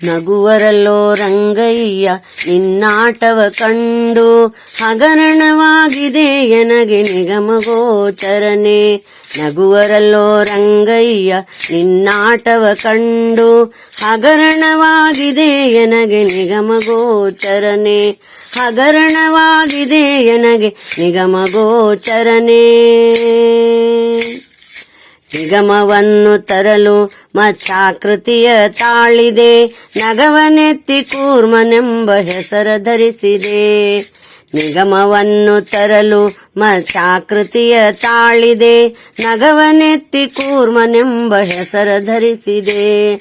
ನಗುವರಲ್ಲೋ ರಂಗಯ್ಯ, ನಿನ್ನಾಟವ ಕಂಡು ಹಗರಣವಾಗಿದೆ ಎನಗೆ ನಿಗಮಗೋಚರನೆ ನಗುವರಲ್ಲೋ ರಂಗಯ್ಯ, ನಿನ್ನಾಟವ ಕಂಡು ಹಗರಣವಾಗಿದೆ ಎನಗೆ ನಿಗಮ ನಿಗಮಗೋಚರನೆ ಹಗರಣವಾಗಿದೆ ಎನಗೆ ನಿಗಮಗೋಚರನೆ ನಿಗಮವನ್ನು ತರಲು ಮಚ್ಚಾಕೃತಿಯ ತಾಳಿದೆ. ನಗವನೆತ್ತಿ ಕೂರ್ಮನೆಂಬ ಹೆಸರ ಧರಿಸಿದೆ. ನಿಗಮವನ್ನು ತರಲು ಮಚ್ಚಾಕೃತಿಯ ತಾಳಿದೆ. ನಗವನೆತ್ತಿ ಕೂರ್ಮನೆಂಬ ಹೆಸರ ಧರಿಸಿದೆ.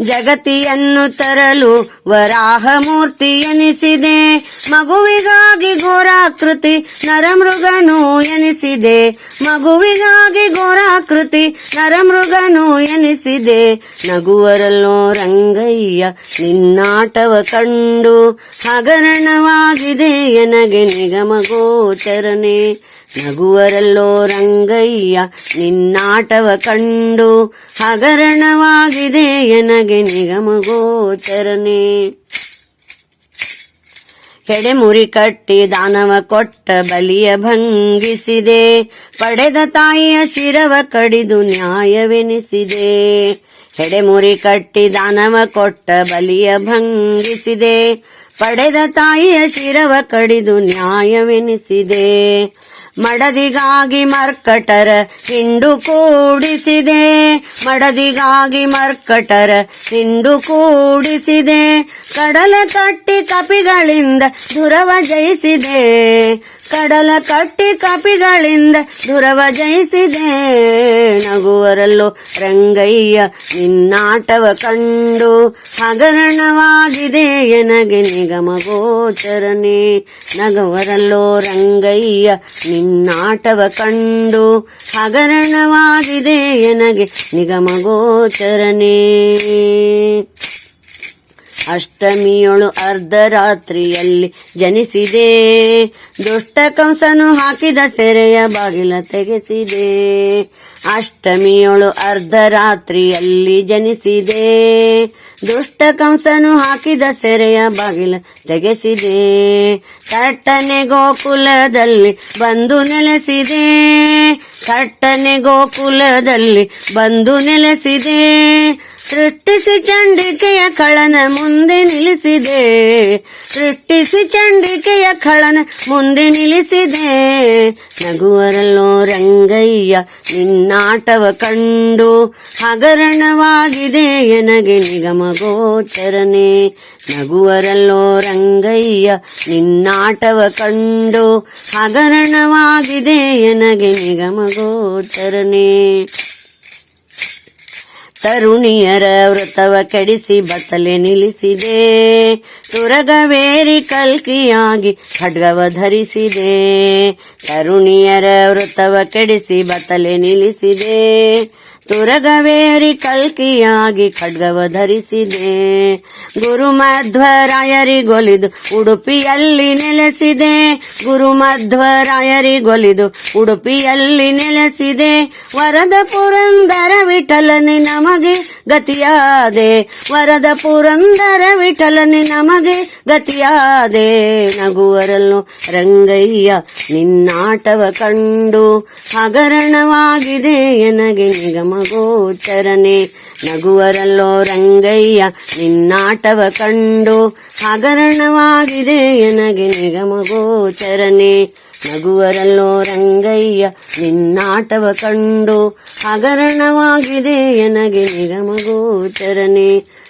ಜಗತಿಯನ್ನು ತರಲು ವರಾಹ ಮೂರ್ತಿ ಎನಿಸಿದೆ. ಮಗುವಿಗಾಗಿ ಘೋರಾಕೃತಿ ನರಮೃಗನು ಎನಿಸಿದೆ. ಮಗುವಿಗಾಗಿ ಘೋರಾಕೃತಿ ನರಮೃಗನು ಎನಿಸಿದೆ. ನಗುವರಲ್ಲೋ ರಂಗಯ್ಯ, ನಿನ್ನಾಟವ ಕಂಡು ಹಗರಣವಾಗಿದೆ ಎನಗೆ ನಿಗಮ ಗೋಚರನೆ ನಗುವರಲ್ಲೋ ರಂಗಯ್ಯ, ನಿನ್ನಾಟವ ಕಂಡು ಹಗರಣವಾಗಿದೆ ಎನಗೆ ನಿಗಮ ಗೋಚರನೆ ಹೆಡೆಮುರಿ ಕಟ್ಟಿ ದಾನವ ಕೊಟ್ಟ ಬಲಿಯ ಭಂಗಿಸಿದೆ. ಪಡೆದ ತಾಯಿಯ ಶಿರವ ಕಡಿದು ನ್ಯಾಯವೆನಿಸಿದೆ. ಹೆಡೆಮುರಿ ಕಟ್ಟಿ ದಾನವ ಕೊಟ್ಟ ಬಲಿಯ ಭಂಗಿಸಿದೆ. ಪಡೆದ ತಾಯಿಯ ಶಿರವ ಕಡಿದು ನ್ಯಾಯವೆನಿಸಿದೆ. ಮಡದಿಗಾಗಿ ಮರ್ಕಟರ ಹಿಂಡು ಕೂಡಿಸಿದೆ. ಮಡದಿಗಾಗಿ ಮರ್ಕಟರ ಹಿಂಡು ಕೂಡಿಸಿದೆ. ಕಡಲ ಕಟ್ಟಿ ಕಪಿಗಳಿಂದ ದುರವ ಜಯಿಸಿದೆ. ಕಡಲ ಕಟ್ಟಿ ಕಪಿಗಳಿಂದ ದುರವ ಜಯಿಸಿದೆ. ನಗುವರಲ್ಲೋ ರಂಗಯ್ಯ ನಿನ್ನಾಟವ ಕಂಡು ಹಗರಣವಾಗಿದೆ ಎನಗೆ ನಿಗಮ ಗೋಚರನೆ ನಗುವರಲ್ಲೋ ರಂಗಯ್ಯ ನಿನ್ನಾಟವ ಕಂಡು ಹಗರಣವಾಗಿದೆ ನನಗೆ ನಿಗಮ ಗೋಚರನೆ ಅಷ್ಟಮಿಯೊಳು ಅರ್ಧರಾತ್ರಿಯಲ್ಲಿ ಜನಿಸಿದೆ. ದುಷ್ಟ ಕಂಸನು ಹಾಕಿದ ಸೆರೆಯ ಬಾಗಿಲ ತೆಗೆಸಿದೆ. ಅಷ್ಟಮಿಯೊಳು ಅರ್ಧರಾತ್ರಿಯಲ್ಲಿ ಜನಿಸಿದೆ. ದುಷ್ಟ ಕಂಸನು ಹಾಕಿದ ಸೆರೆಯ ಬಾಗಿಲ ತೆಗೆಸಿದೆ. ತಟ್ಟನೆ ಗೋಕುಲದಲ್ಲಿ ಬಂದು ನೆಲೆಸಿದೆ. ತಟ್ಟನೆ ಗೋಕುಲದಲ್ಲಿ ಬಂದು ನೆಲೆಸಿದೆ. ಸೃಷ್ಟಿಸಿ ಚಂಡಿಕೆಯ ಕಳನ ಮುಂದೆ ನಿಲ್ಲಿಸಿದೆ. ಸೃಷ್ಟಿಸಿ ಚಂಡಿಕೆಯ ಕಳನ ಮುಂದೆ ನಿಲ್ಲಿಸಿದೆ. ನಗುವರಲ್ಲೋ ರಂಗಯ್ಯ, ನಿನ್ನಾಟವ ಕಂಡು ಹಗರಣವಾಗಿದೆ ಎನಗೆ ನಿಗಮ ಗೋಚರನೆ ನಗುವರಲ್ಲೋ ರಂಗಯ್ಯ, ನಿನ್ನಾಟವ ಕಂಡು ಹಗರಣವಾಗಿದೆ ಎನಗೆ ನಿಗಮ ಗೋಚರನೆ ತರುಣಿಯರ ವೃತವ ಕೆಡಿಸಿ ಬತ್ತಲೆ ನಿಲ್ಲಿಸಿದೆ. ತುರಗವೇರಿ ಕಲ್ಕಿಯಾಗಿ ಖಡ್ಗವ ಧರಿಸಿದೆ. ತರುಣಿಯರ ವೃತವ ಕೆಡಿಸಿ ಬತ್ತಲೆ ನಿಲ್ಲಿಸಿದೆ. ತುರಗವೇರಿ ಕಲ್ಕಿಯಾಗಿ ಖಡ್ಗವ ಧರಿಸಿದೆ. ಗುರುಮಧ್ವರಾಯರಿಗೊಲಿದು ಉಡುಪಿಯಲ್ಲಿ ನೆಲೆಸಿದೆ. ಗುರುಮಧ್ವರಾಯರಿಗೊಲಿದು ಉಡುಪಿಯಲ್ಲಿ ನೆಲೆಸಿದೆ. ವರದ ಪುರಂದರ ವಿಠಲನೆ ನಮಗೆ ಗತಿಯಾದೆ. ವರದ ಪುರಂದರ ವಿಠಲನೆ ನಮಗೆ ಗತಿಯಾದೆ. ನಗುವರಲ್ಲೂ ರಂಗಯ್ಯ ನಿನ್ನಾಟವ ಕಂಡು ಹಗರಣವಾಗಿದೆ. ನನಗೆ ನಿಗಮ ಗೋಚರನೆ ನಗುವರಲ್ಲೋ ರಂಗಯ್ಯ, ನಿನ್ನಾಟವ ಕಂಡು ಹಗರಣವಾಗಿದೆ ಎನಗೆ ನಿಗಮ ಗೋಚರನೆ ನಗುವರಲ್ಲೋ ರಂಗಯ್ಯ, ನಿನ್ನಾಟವ ಕಂಡು ಹಗರಣವಾಗಿದೆ ಎನಗೆ ನಿಗಮ ಗೋಚರನೆ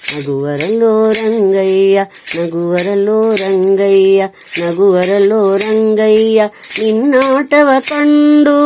ನಗುವರಲ್ಲೋ ರಂಗಯ್ಯ ನಗುವರಲ್ಲೋ ರಂಗಯ್ಯ ನಗುವರಲ್ಲೋ ರಂಗಯ್ಯ, ನಿನ್ನಾಟವ ಕಂಡು